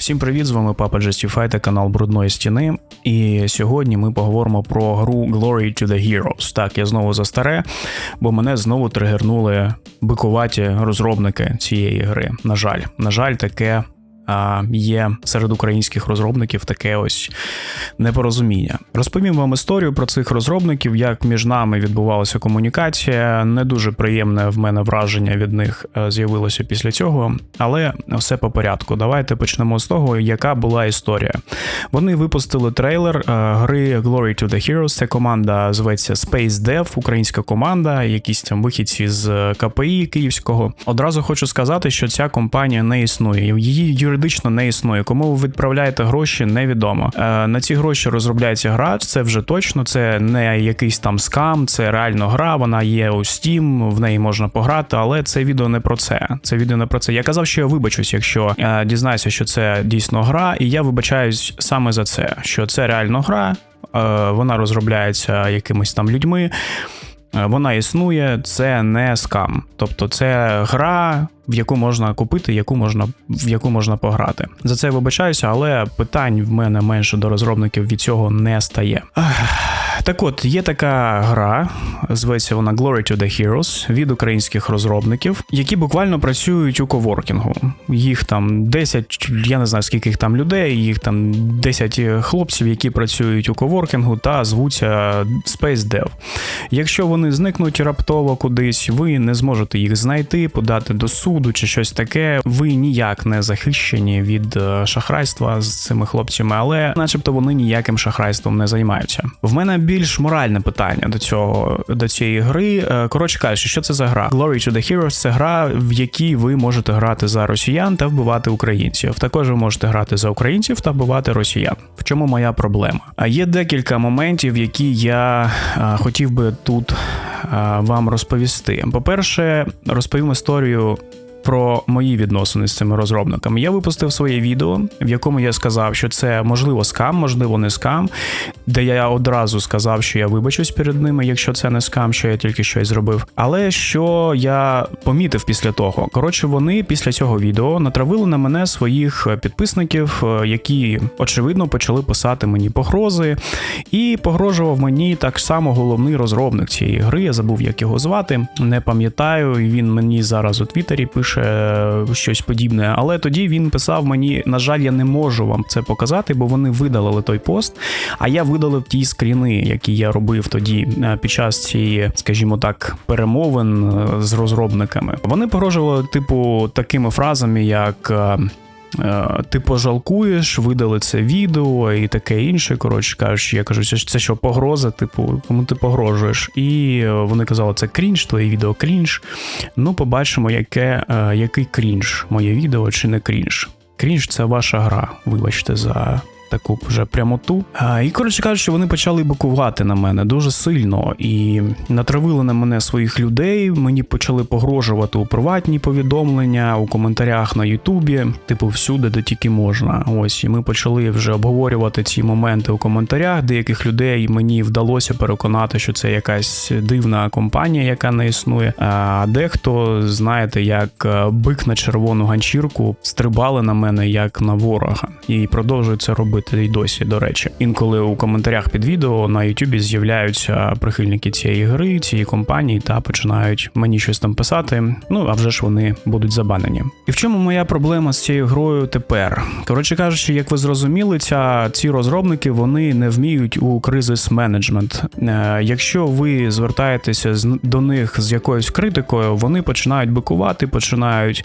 Всім привіт, з вами Папа Justify та канал Брудної стіни. І сьогодні ми поговоримо про гру Glory to the Heroes. Так, я знову за старе, бо мене знову тригернули бикуваті розробники цієї гри. На жаль, на жаль, таке є серед українських розробників таке ось непорозуміння. Розповім вам історію про цих розробників, як між нами відбувалася комунікація. Не дуже приємне в мене враження від них е, з'явилося після цього, але все по порядку. Давайте почнемо з того, яка була історія. Вони випустили трейлер е, гри Glory to the Heroes. Це команда зветься Space Dev, українська команда, якісь там вихідці з КПІ Київського. Одразу хочу сказати, що ця компанія не існує. Її юридично не існує. Кому ви відправляєте гроші, невідомо. Е, На ці гроші розробляється гра. Це вже точно. Це не якийсь там скам, це реально гра. Вона є у Steam, в неї можна пограти, але це відео не про це. Це відео не про це. Я казав, що я вибачусь, якщо е, дізнаюся, що це дійсно гра, і я вибачаюсь саме за це, що це реально гра. е, Вона розробляється якимись там людьми. Е, Вона існує, це не скам. Тобто це гра, в яку можна купити, яку можна, в яку можна пограти. За це я вибачаюся, але питань в мене менше до розробників від цього не стає. Так от, є така гра, зветься вона Glory to the Heroes від українських розробників, які буквально працюють у коворкінгу. Їх там 10, я не знаю скільки їх там людей, їх там 10 хлопців, які працюють у коворкінгу та звуться Space Dev. Якщо вони зникнуть раптово кудись, ви не зможете їх знайти, подати до суду чи щось таке. Ви ніяк не захищені від е, шахрайства з цими хлопцями, але, начебто, вони ніяким шахрайством не займаються. В мене більш моральне питання до цього до цієї гри. Е, Коротше кажучи, що це за гра? Glory to the Heroes – це гра, в якій ви можете грати за росіян та вбивати українців. Також ви можете грати за українців та вбивати росіян. В чому моя проблема? А є декілька моментів, які я е, хотів би тут вам розповісти. По-перше, розповім історію. Про мої відносини з цими розробниками. Я випустив своє відео, в якому я сказав, що це можливо скам, можливо, не скам, де я одразу сказав, що я вибачусь перед ними, якщо це не скам, що я тільки щось зробив. Але що я помітив після того, коротше, вони після цього відео натравили на мене своїх підписників, е, які очевидно почали писати мені погрози, і погрожував мені так само головний розробник цієї гри. Я забув, як його звати, не пам'ятаю. Він мені зараз у Твіттері пише е, щось подібне. Але тоді він писав мені: на жаль, я не можу вам це показати, бо вони видалили той пост. А я видалив ті скріни, які я робив тоді е, під час цієї, скажімо так, перемовин е, з розробниками. Вони погрожували, типу, такими фразами, як. Е, Ти пожалкуєш, видали це відео і таке інше. Коротше кажучи, я кажу, це, це що погроза, типу, кому ти погрожуєш? І е, вони казали, це крінж, твоє відео крінж. Ну, побачимо, яке, е, який крінж, моє відео чи не крінж. Крінж це ваша гра, вибачте за таку вже прямоту. І коротше кажучи, вони почали бикувати на мене дуже сильно і натравили на мене своїх людей. Мені почали погрожувати у приватні повідомлення, у коментарях на Ютубі, типу всюди, де тільки можна. Ось і ми почали вже обговорювати ці моменти у коментарях. Деяких людей мені вдалося переконати, що це якась дивна компанія, яка не існує. А дехто, знаєте, як е, бик на червону ганчірку, стрибали на мене як на ворога, і продовжують це робити й досі. До речі, інколи у коментарях під відео на Ютубі з'являються прихильники цієї гри, цієї компанії, та починають мені щось там писати. Ну а вже ж вони будуть забанені. І в чому моя проблема з цією грою тепер? Коротше кажучи, як ви зрозуміли, ця ці розробники вони не вміють у кризис менеджмент. Е, Якщо ви звертаєтеся до них з якоюсь критикою, вони починають бикувати, починають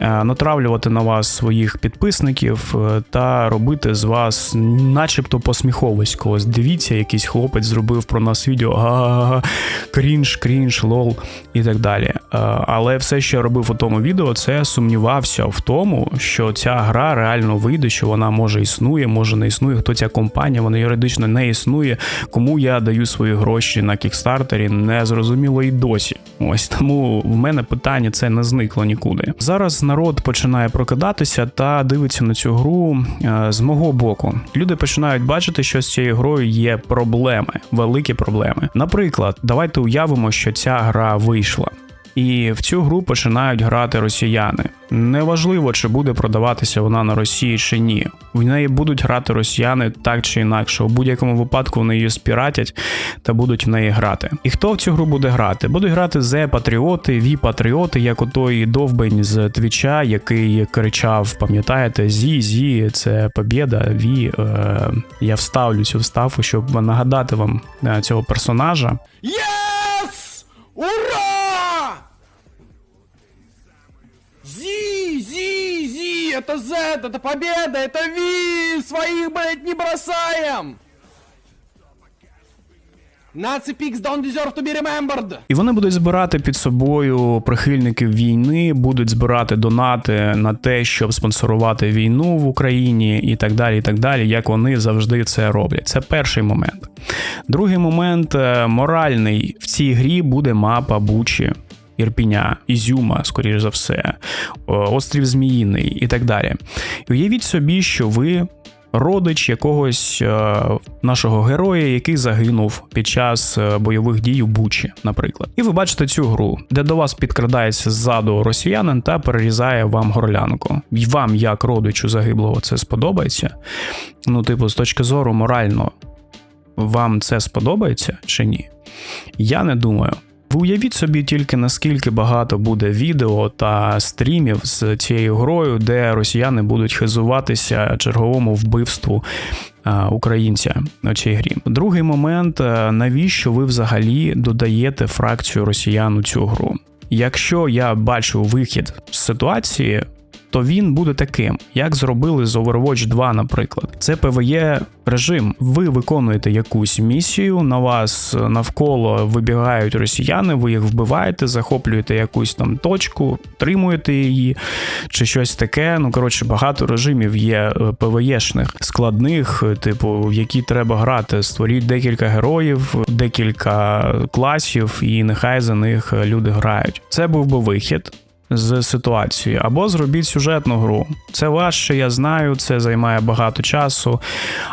е, натравлювати на вас своїх підписників е, та робити з вас, начебто, посміховисько. Ось дивіться, якийсь хлопець зробив про нас відео, га-га-га, крінж, крінж, лол і так далі. Е, Але все, що я робив у тому відео, це сумнівався в тому, що ця гра реально вийде, що вона може існує, може не існує. Хто ця компанія, вона юридично не існує. Кому я даю свої гроші на кікстартері, не зрозуміло і досі. Ось тому в мене питання це не зникло нікуди. Зараз народ починає прокидатися та дивиться на цю гру е, з мого боку. Люди починають бачити, що з цією грою є проблеми, великі проблеми. Наприклад, давайте уявимо, що ця гра вийшла. І в цю гру починають грати росіяни. Неважливо, чи буде продаватися вона на Росії чи ні. В неї будуть грати росіяни так чи інакше. У будь-якому випадку вони її спіратять та будуть в неї грати. І хто в цю гру буде грати? Будуть грати зе патріоти, ві патріоти, як отой довбень з Твіча, який кричав: пам'ятаєте, зі, зі, це побєда, ві. Е, я вставлю цю вставку, щоб нагадати вам е, цього персонажа. Yes! Ура! это Z, это победа, это Ви, своих, блядь, не бросаем! Nazi pigs don't deserve to be remembered! І вони будуть збирати під собою прихильників війни, будуть збирати донати на те, щоб спонсорувати війну в Україні, і так далі. і так далі, Як вони завжди це роблять. Це перший момент. Другий момент е, моральний в цій грі буде мапа Бучі. Ірпіня, Ізюма, скоріш за все, острів Зміїний і так далі. І уявіть собі, що ви родич якогось е, нашого героя, який загинув під час е, бойових дій у Бучі, наприклад. І ви бачите цю гру, де до вас підкрадається ззаду росіянин та перерізає вам горлянку. І вам, як родичу загиблого, це сподобається. Ну, типу, з точки зору морально, вам це сподобається чи ні? Я не думаю. Ви уявіть собі тільки наскільки багато буде відео та стрімів з цією грою, де росіяни будуть хизуватися черговому вбивству українця на цій грі. Другий момент: е, навіщо ви взагалі додаєте фракцію росіян у цю гру? Якщо я бачу вихід з ситуації. То він буде таким, як зробили з Overwatch 2, наприклад. Це PvE режим. Ви виконуєте якусь місію, на вас навколо вибігають росіяни, ви їх вбиваєте, захоплюєте якусь там точку, тримуєте її, чи щось таке. Ну коротше, багато режимів є ПВЄшних, складних, типу, в які треба грати. Створіть декілька героїв, декілька класів, і нехай за них люди грають. Це був би вихід з ситуації, або зробіть сюжетну гру. Це важче, я знаю, це займає багато часу,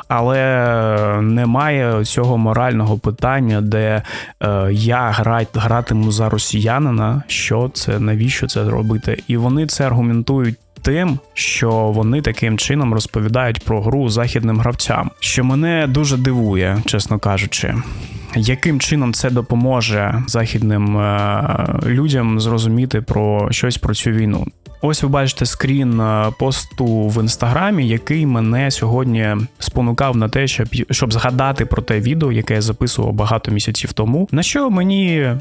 але немає цього морального питання, де е, я грать, гратиму за росіянина. Що це, навіщо це робити? І вони це аргументують. Тим, що вони таким чином розповідають про гру західним гравцям, що мене дуже дивує, чесно кажучи яким чином це допоможе західним е, людям зрозуміти про щось про цю війну? Ось ви бачите скрін е, посту в інстаграмі, який мене сьогодні спонукав на те, щоб щоб згадати про те відео, яке я записував багато місяців тому. На що мені е,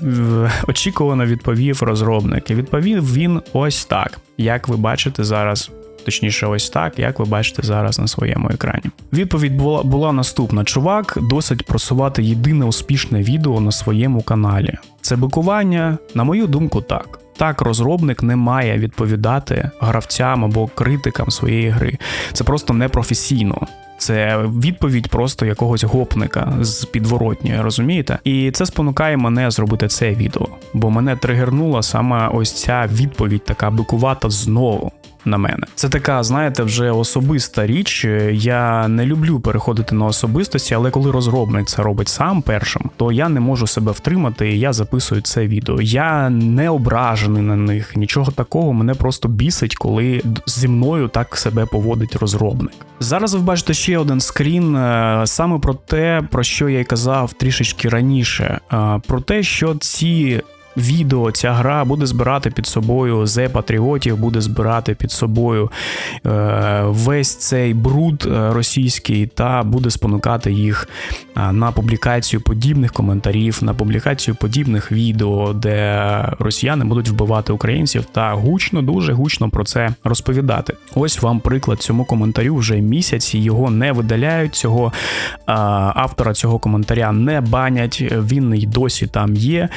очікувано відповів розробник? І відповів він ось так, як ви бачите зараз точніше, ось так, як ви бачите зараз на своєму екрані. Відповідь була була наступна: чувак досить просувати єдине успішне відео на своєму каналі. Це бикування, на мою думку, так. Так, розробник не має відповідати гравцям або критикам своєї гри. Це просто непрофесійно. Це відповідь просто якогось гопника з підворотні, розумієте? І це спонукає мене зробити це відео, бо мене тригернула саме ось ця відповідь, така бикувата знову на мене. Це така, знаєте, вже особиста річ. Я не люблю переходити на особистості, але коли розробник це робить сам першим, то я не можу себе втримати, і я записую це відео. Я не ображений на них, нічого такого. Мене просто бісить, коли зі мною так себе поводить розробник. Зараз ви бачите ще один скрін е, саме про те, про що я й казав трішечки раніше, е, про те, що ці відео ця гра буде збирати під собою зе патріотів, буде збирати під собою е, весь цей бруд е, російський та буде спонукати їх е, на публікацію подібних коментарів, на публікацію подібних відео, де росіяни будуть вбивати українців та гучно, дуже гучно про це розповідати. Ось вам приклад цьому коментарю вже місяці його не видаляють. Цього автора цього коментаря не банять. Він й досі там є.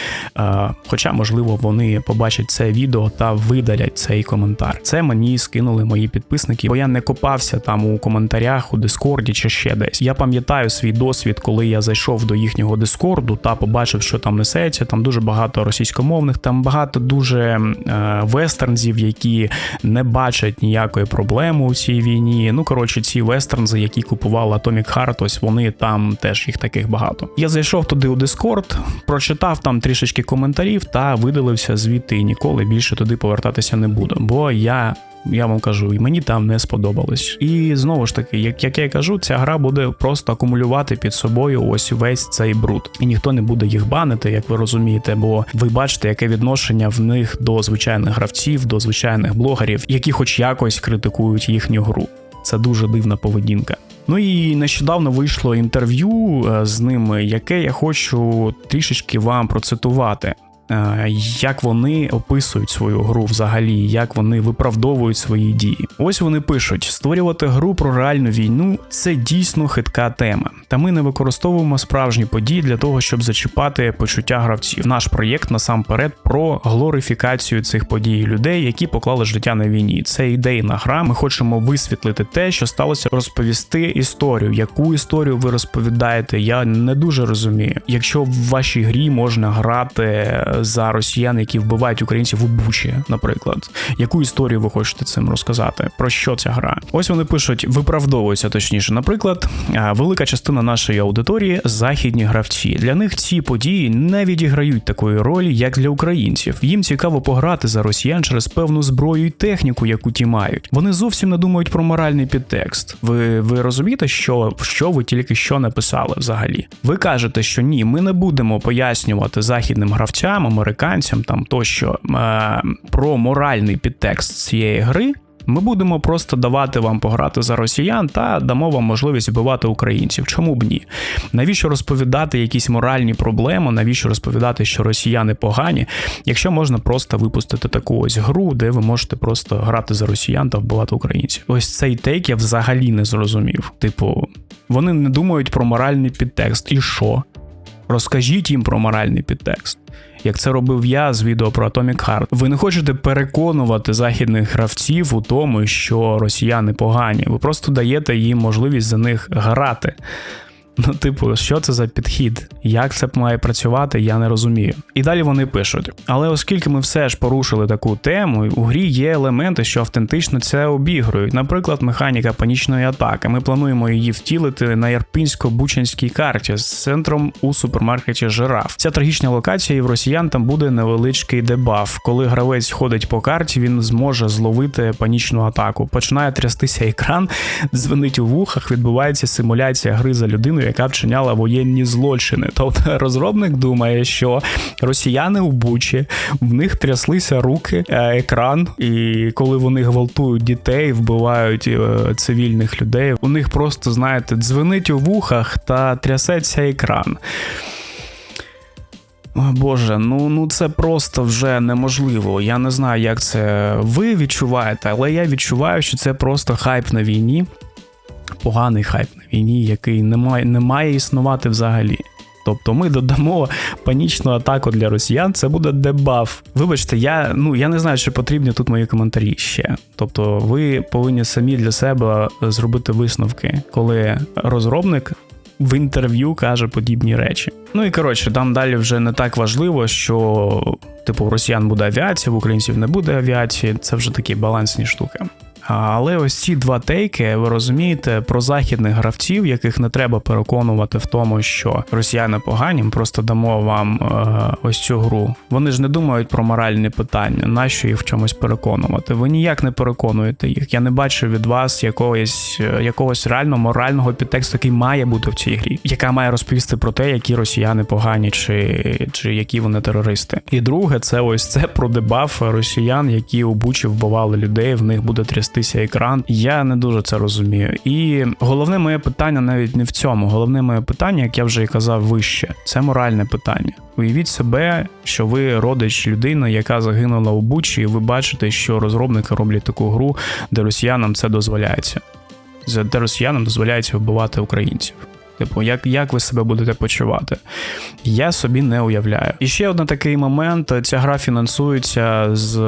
Хоча, можливо, вони побачать це відео та видалять цей коментар. Це мені скинули мої підписники, бо я не копався там у коментарях, у Дискорді чи ще десь. Я пам'ятаю свій досвід, коли я зайшов до їхнього Дискорду та побачив, що там несеться. Там дуже багато російськомовних, там багато дуже е, вестернзів, які не бачать ніякої проблеми у цій війні. Ну коротше, ці вестернзи, які купували Atomic Heart, ось вони там теж їх таких багато. Я зайшов туди у Дискорд, прочитав там трішечки коментарів гравців та видалився звідти і ніколи більше туди повертатися не буду. Бо я. Я вам кажу, і мені там не сподобалось. І знову ж таки, як, як я кажу, ця гра буде просто акумулювати під собою ось весь цей бруд. І ніхто не буде їх банити, як ви розумієте, бо ви бачите, яке відношення в них до звичайних гравців, до звичайних блогерів, які хоч якось критикують їхню гру. Це дуже дивна поведінка. Ну і нещодавно вийшло інтерв'ю е, з ними, яке я хочу трішечки вам процитувати. Е, Як вони описують свою гру взагалі, як вони виправдовують свої дії. Ось вони пишуть: створювати гру про реальну війну це дійсно хитка тема. Та ми не використовуємо справжні події для того, щоб зачіпати почуття гравців. Наш проєкт насамперед про глорифікацію цих подій людей, які поклали життя на війні. Це ідейна гра. Ми хочемо висвітлити те, що сталося, розповісти історію. Яку історію ви розповідаєте? Я не дуже розумію. Якщо в вашій грі можна грати за росіян, які вбивають українців у Бучі, наприклад, яку історію ви хочете цим розказати? Про що ця гра? Ось вони пишуть, виправдовуються точніше. Наприклад, велика частина нашої аудиторії західні гравці. Для них ці події не відіграють такої ролі, як для українців. Їм цікаво пограти за росіян через певну зброю і техніку, яку ті мають. Вони зовсім не думають про моральний підтекст. Ви, ви розумієте, що, що ви тільки що написали взагалі? Ви кажете, що ні, ми не будемо пояснювати західним гравцям, американцям там тощо е, про моральний підтекст цієї гри. Ми будемо просто давати вам пограти за росіян та дамо вам можливість вбивати українців. Чому б ні? Навіщо розповідати якісь моральні проблеми? Навіщо розповідати, що росіяни погані, якщо можна просто випустити таку ось гру, де ви можете просто грати за росіян та вбивати українців? Ось цей тейк я взагалі не зрозумів. Типу, вони не думають про моральний підтекст. І що? Розкажіть їм про моральний підтекст. Як це робив я з відео про Atomic Heart. Ви не хочете переконувати західних гравців у тому, що росіяни погані. Ви просто даєте їм можливість за них грати. Ну, типу, що це за підхід? Як це має працювати, я не розумію. І далі вони пишуть: але оскільки ми все ж порушили таку тему, у грі є елементи, що автентично це обігрують. Наприклад, механіка панічної атаки. Ми плануємо її втілити на Ярпінсько-Бучанській карті з центром у супермаркеті Жираф. Ця трагічна локація, і в росіян там буде невеличкий дебаф. Коли гравець ходить по карті, він зможе зловити панічну атаку. Починає трястися екран, дзвенить у вухах, відбувається симуляція гри за людину, яка вчиняла воєнні злочини. Тобто розробник думає, що росіяни у Бучі, в них тряслися руки, е, екран, і коли вони гвалтують дітей, вбивають е, цивільних людей, у них просто, знаєте, дзвенить у вухах та трясеться екран. О, Боже, ну ну це просто вже неможливо. Я не знаю, як це ви відчуваєте, але я відчуваю, що це просто хайп на війні. Поганий хайп на війні, який не має, не має існувати взагалі. Тобто ми додамо панічну атаку для росіян, це буде дебаф. Вибачте, я ну я не знаю, чи потрібні тут мої коментарі ще. Тобто, ви повинні самі для себе зробити висновки, коли розробник в інтерв'ю каже подібні речі. Ну і коротше, там далі вже не так важливо, що типу у росіян буде авіація, в українців не буде авіації. Це вже такі балансні штуки. Але ось ці два тейки, ви розумієте, про західних гравців, яких не треба переконувати в тому, що росіяни погані, просто дамо вам е, ось цю гру. Вони ж не думають про моральні питання, нащо їх в чомусь переконувати. Ви ніяк не переконуєте їх. Я не бачу від вас якогось, е, якогось реально морального підтексту, який має бути в цій грі, яка має розповісти про те, які росіяни погані, чи, чи які вони терористи. І друге, це ось це про дебаф росіян, які у Бучі вбивали людей. В них буде трястися екран. Я не дуже це розумію. І головне моє питання навіть не в цьому. Головне моє питання, як я вже і казав вище, це моральне питання. Уявіть себе, що ви родич людини, яка загинула у Бучі, і ви бачите, що розробники роблять таку гру, де росіянам це дозволяється. Де росіянам дозволяється вбивати українців. Типу, як як ви себе будете почувати? Я собі не уявляю. І ще один такий момент: ця гра фінансується з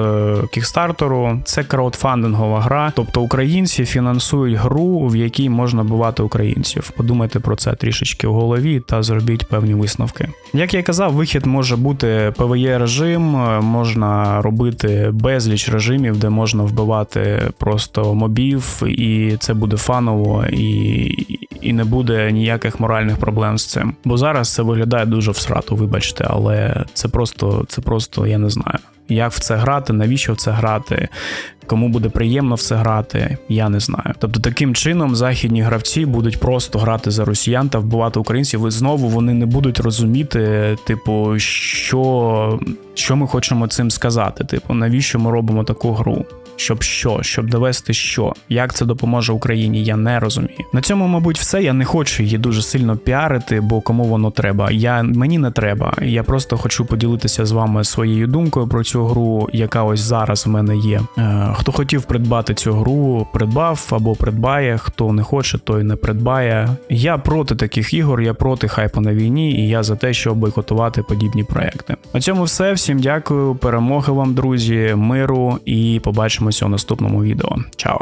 кікстартеру. Це краудфандингова гра. Тобто українці фінансують гру, в якій можна бувати українців. Подумайте про це трішечки в голові та зробіть певні висновки. Як я казав, вихід може бути PvE режим, можна робити безліч режимів, де можна вбивати просто мобів, і це буде фаново і, і не буде ніяких моральних проблем з цим. Бо зараз це виглядає дуже всрату, вибачте, але це просто, це просто я не знаю. Як в це грати, навіщо в це грати, кому буде приємно в це грати, я не знаю. Тобто таким чином західні гравці будуть просто грати за росіян та вбивати українців, і знову вони не будуть розуміти, типу, що, що ми хочемо цим сказати. Типу, навіщо ми робимо таку гру? Щоб що, щоб довести що, як це допоможе Україні, я не розумію. На цьому, мабуть, все. Я не хочу її дуже сильно піарити, бо кому воно треба. Я мені не треба. Я просто хочу поділитися з вами своєю думкою про цю гру, яка ось зараз в мене є. Е, хто хотів придбати цю гру, придбав або придбає. Хто не хоче, той не придбає. Я проти таких ігор, я проти хайпу на війні, і я за те, щоб бойкотувати подібні проекти. На цьому все. Всім дякую. Перемоги вам, друзі, миру, і побачимося у наступному відео. Чао!